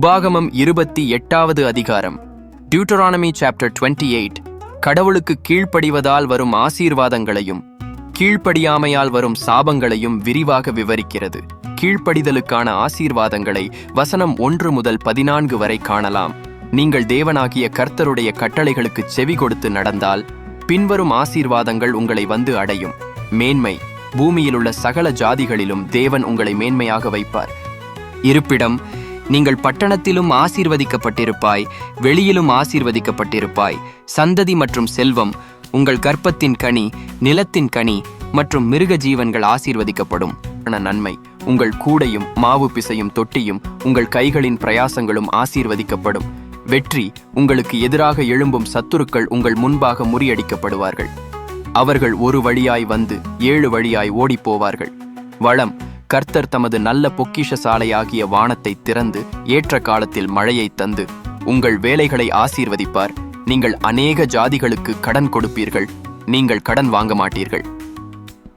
உபாகமம் இருபத்தி எட்டாவது அதிகாரம். டியூட்டரானமி சாப்டர் 28 எயிட் கடவுளுக்கு கீழ்ப்படிவதால் வரும் ஆசீர்வாதங்களையும் கீழ்ப்படியாமையால் வரும் சாபங்களையும் விரிவாக விவரிக்கிறது. கீழ்ப்படிதலுக்கான ஆசீர்வாதங்களை வசனம் ஒன்று முதல் பதினான்கு வரை காணலாம். நீங்கள் தேவனாகிய கர்த்தருடைய கட்டளைகளுக்கு செவி கொடுத்து நடந்தால் பின்வரும் ஆசீர்வாதங்கள் உங்களை வந்து அடையும். மேன்மை. பூமியிலுள்ள சகல ஜாதிகளிலும் தேவன் உங்களை மேன்மையாக வைப்பார். இருப்பிடம் நீங்கள் பட்டணத்திலும் ஆசீர்வதிக்கப்பட்டிருப்பாய் வெளியிலும் ஆசீர்வதிக்கப்பட்டிருப்பாய். சந்ததி மற்றும் செல்வம் உங்கள் கற்பத்தின் கனி நிலத்தின் கனி மற்றும் மிருக ஜீவன்கள் ஆசீர்வதிக்கப்படும். நன்மை உங்கள் கூடையும் மாவு பிசையும் தொட்டியும் உங்கள் கைகளின் பிரயாசங்களும் ஆசீர்வதிக்கப்படும். வெற்றி உங்களுக்கு எதிராக எழும்பும் சத்துருக்கள் உங்கள் முன்பாக முறியடிக்கப்படுவார்கள். அவர்கள் ஒரு வழியாய் வந்து ஏழு வழியாய் ஓடிப்போவார்கள். வளம் கர்த்தர் தமது நல்ல பொக்கிஷ சாலையாகிய வானத்தை திறந்து ஏற்ற காலத்தில் மழையை தந்து உங்கள் வேலைகளை ஆசீர்வதிப்பார். நீங்கள் அநேக ஜாதிகளுக்கு கடன் கொடுப்பீர்கள். நீங்கள் கடன் வாங்க மாட்டீர்கள்.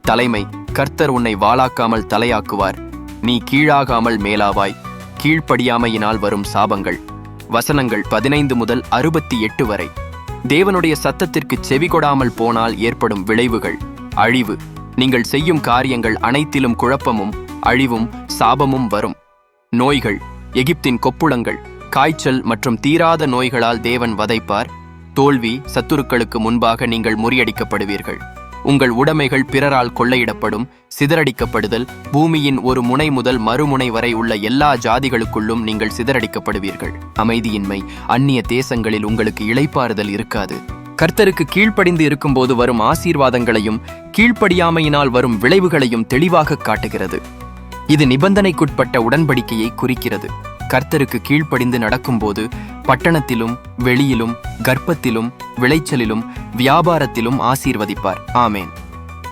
தலைமை கர்த்தர் உன்னை வாளாக்காமல் தலையாக்குவார். நீ கீழாகாமல் மேலாவாய். கீழ்ப்படியாமையினால் வரும் சாபங்கள். வசனங்கள் பதினைந்து முதல் அறுபத்தி எட்டு வரை. தேவனுடைய சத்தத்திற்கு செவி கொடாமல் போனால் ஏற்படும் விளைவுகள். அழிவு. நீங்கள் செய்யும் காரியங்கள் அனைத்திலும் குழப்பமும் அழிவும் சாபமும் வரும். நோய்கள் எகிப்தின் கொப்புளங்கள் காய்ச்சல் மற்றும் தீராத நோய்களால் தேவன் வதைப்பார். தோல்வி சத்துருக்களுக்கு முன்பாக நீங்கள் முறியடிக்கப்படுவீர்கள். உங்கள் உடைமைகள் பிறரால் கொள்ளையிடப்படும் சிதறடிக்கப்படுதல் பூமியின் ஒரு முனை முதல் மறுமுனை வரை உள்ள எல்லா ஜாதிகளுக்குள்ளும் நீங்கள் சிதறடிக்கப்படுவீர்கள். அமைதியின்மை அந்நிய தேசங்களில் உங்களுக்கு இளைப்பாறுதல் இருக்காது. கர்த்தருக்கு கீழ்ப்படிந்து இருக்கும்போது வரும் ஆசீர்வாதங்களையும் கீழ்ப்படியாமையினால் வரும் விளைவுகளையும் தெளிவாக காட்டுகிறது. இது நிபந்தனைக்குட்பட்ட உடன்படிக்கையை குறிக்கிறது. கர்த்தருக்கு கீழ்ப்படிந்து நடக்கும்போது பட்டணத்திலும் வெளியிலும் கர்ப்பத்திலும் விளைச்சலிலும் வியாபாரத்திலும் ஆசீர்வதிப்பார். ஆமேன்.